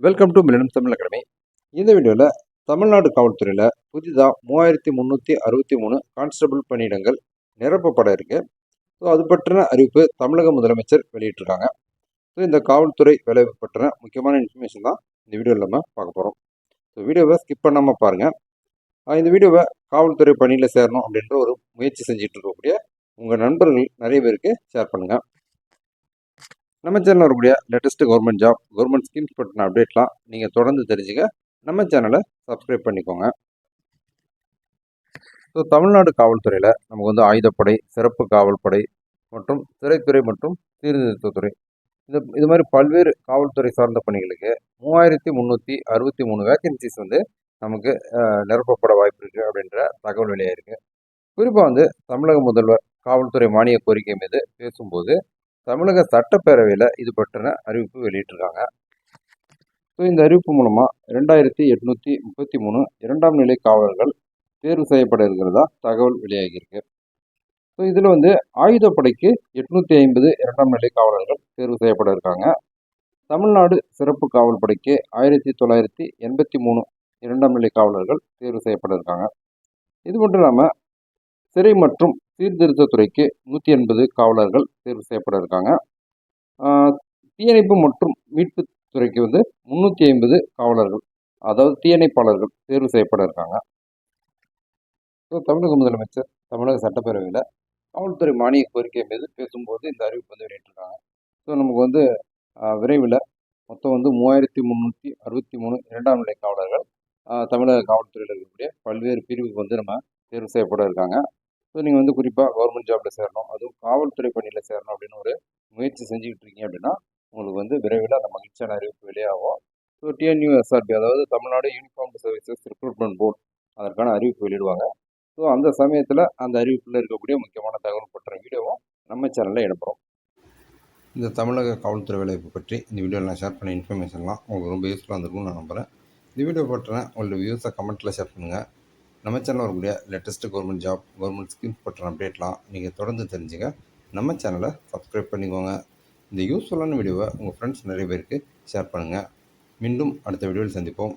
Welcome to Milanam Tamil academy இந்த வீடியோவில் தமிழ்நாடு காவல்துறையில் புதிதாக மூவாயிரத்தி முந்நூற்றி அறுபத்தி மூணு கான்ஸ்டபிள் பணியிடங்கள் நிரப்பப்பட இருக்கு. ஸோ அது பற்றின அறிவிப்பு தமிழக முதலமைச்சர் வெளியிட்டிருக்காங்க. ஸோ இந்த காவல்துறை வேலை பற்றின முக்கியமான இன்ஃபர்மேஷன் தான் இந்த வீடியோவில் நம்ம பார்க்க போகிறோம் ஸோ வீடியோவை ஸ்கிப் பண்ணாமல் பாருங்கள் இந்த வீடியோவை காவல்துறை பணியில் சேரணும் அப்படின்ற ஒரு முயற்சி செஞ்சுட்டு இருக்கக்கூடிய உங்கள் நண்பர்கள் நிறைய பேருக்கு ஷேர் பண்ணுங்கள் நம்ம சேனலில் வரக்கூடிய latest government job government schemes பற்றின அப்டேட்லாம் நீங்கள் தொடர்ந்து தெரிஞ்சுக்க நம்ம சேனலை சப்ஸ்கிரைப் பண்ணிக்கோங்க. ஸோ தமிழ்நாடு காவல்துறையில் நமக்கு வந்து ஆயுதப்படை சிறப்பு காவல்படை மற்றும் சிறைத்துறை மற்றும் சீர்திருத்தத்துறை. இது இது மாதிரி பல்வேறு காவல்துறை சார்ந்த பணிகளுக்கு மூவாயிரத்தி முந்நூற்றி அறுபத்தி மூணு வேகன்சிஸ் வந்து நமக்கு நிரப்பப்பட வாய்ப்பு இருக்குது அப்படின்ற தகவல் வெளியாயிருக்கு. குறிப்பாக வந்து தமிழக முதல்வர் காவல்துறை மானிய கோரிக்கை மீது பேசும்போது தமிழக சட்டப்பேரவையில் இது பற்றின அறிவிப்பு வெளியிட்டிருக்காங்க. ஸோ இந்த அறிவிப்பு மூலமாக ரெண்டாயிரத்தி எட்நூற்றி முப்பத்தி மூணு இரண்டாம் நிலை காவலர்கள் தேர்வு செய்யப்பட இருக்கிறதா தகவல் வெளியாகியிருக்கு. ஸோ இதில் வந்து ஆயுதப்படைக்கு எட்நூற்றி ஐம்பது இரண்டாம் நிலை காவலர்கள் தேர்வு செய்யப்பட இருக்காங்க. தமிழ்நாடு சிறப்பு காவல் படைக்கு ஆயிரத்தி தொள்ளாயிரத்தி எண்பத்தி மூணு இரண்டாம் நிலை காவலர்கள் தேர்வு செய்யப்பட இருக்காங்க. இது மட்டும் இல்லாமல் சிறை மற்றும் சீர்திருத்தத்துறைக்கு நூற்றி எண்பது காவலர்கள் தேர்வு செய்யப்பட இருக்காங்க தீயணைப்பு மற்றும் மீட்பு துறைக்கு வந்து முந்நூற்றி ஐம்பது காவலர்கள் அதாவது தீயணைப்பாளர்கள் தேர்வு செய்யப்பட இருக்காங்க ஸோ தமிழக முதலமைச்சர் தமிழக சட்டப்பேரவையில் காவல்துறை மானிய கோரிக்கை மீது பேசும்போது இந்த அறிவிப்பு வந்து வெளியிட்டிருக்காங்க. ஸோ நமக்கு வந்து விரைவில் மொத்தம் வந்து மூவாயிரத்தி முந்நூற்றி அறுபத்தி மூணு இரண்டாம் நிலை காவலர்கள் தமிழக காவல்துறையில் இருக்கக்கூடிய பல்வேறு பிரிவுக்கு வந்து நம்ம தேர்வு செய்யப்பட இருக்காங்க ஸோ நீங்கள் வந்து குறிப்பாக கவர்மெண்ட் ஜாபில் சேரணும். அதுவும் காவல்துறை பணியில் சேரணும் அப்படின்னு ஒரு முயற்சி செஞ்சுக்கிட்டு இருக்கீங்க அப்படின்னா உங்களுக்கு வந்து விரைவில் அந்த மகிழ்ச்சியான அறிவிப்பு வெளியாகும். ஸோ டிஎன்யூஎஸ்ஆர்பி அதாவது Tamil Nadu uniform services recruitment board அதற்கான அறிவிப்பு வெளியிடுவாங்க. ஸோ அந்த சமயத்தில் அந்த அறிவிப்பில் இருக்கக்கூடிய முக்கியமான தகவல் பற்ற வீடியோவும் நம்ம சேனலில் இடம்பெறும். இந்த தமிழக காவல்துறை வேலைவாய்ப்பு பற்றி இந்த வீடியோவில் நான் ஷேர் பண்ண இன்ஃபர்மேஷன்லாம் உங்களுக்கு ரொம்ப யூஸ்ஃபுல்லாக இருந்திருக்கும்னு நான் நம்புகிறேன் இந்த வீடியோ போட்டுறேன் உங்களோட வியூஸை கமெண்ட்டில் ஷேர் பண்ணுங்கள் நம்ம சேனலில் வரக்கூடிய latest government job government schemes பற்றின அப்டேட்லாம் நீங்கள் தொடர்ந்து தெரிஞ்சுங்க. நம்ம சேனலை சப்ஸ்கிரைப் பண்ணிக்கோங்க. இந்த யூஸ்ஃபுல்லான வீடியோவை உங்கள் ஃப்ரெண்ட்ஸ் நிறைய பேருக்கு ஷேர் பண்ணுங்கள் மீண்டும் அடுத்த வீடியோவில் சந்திப்போம்.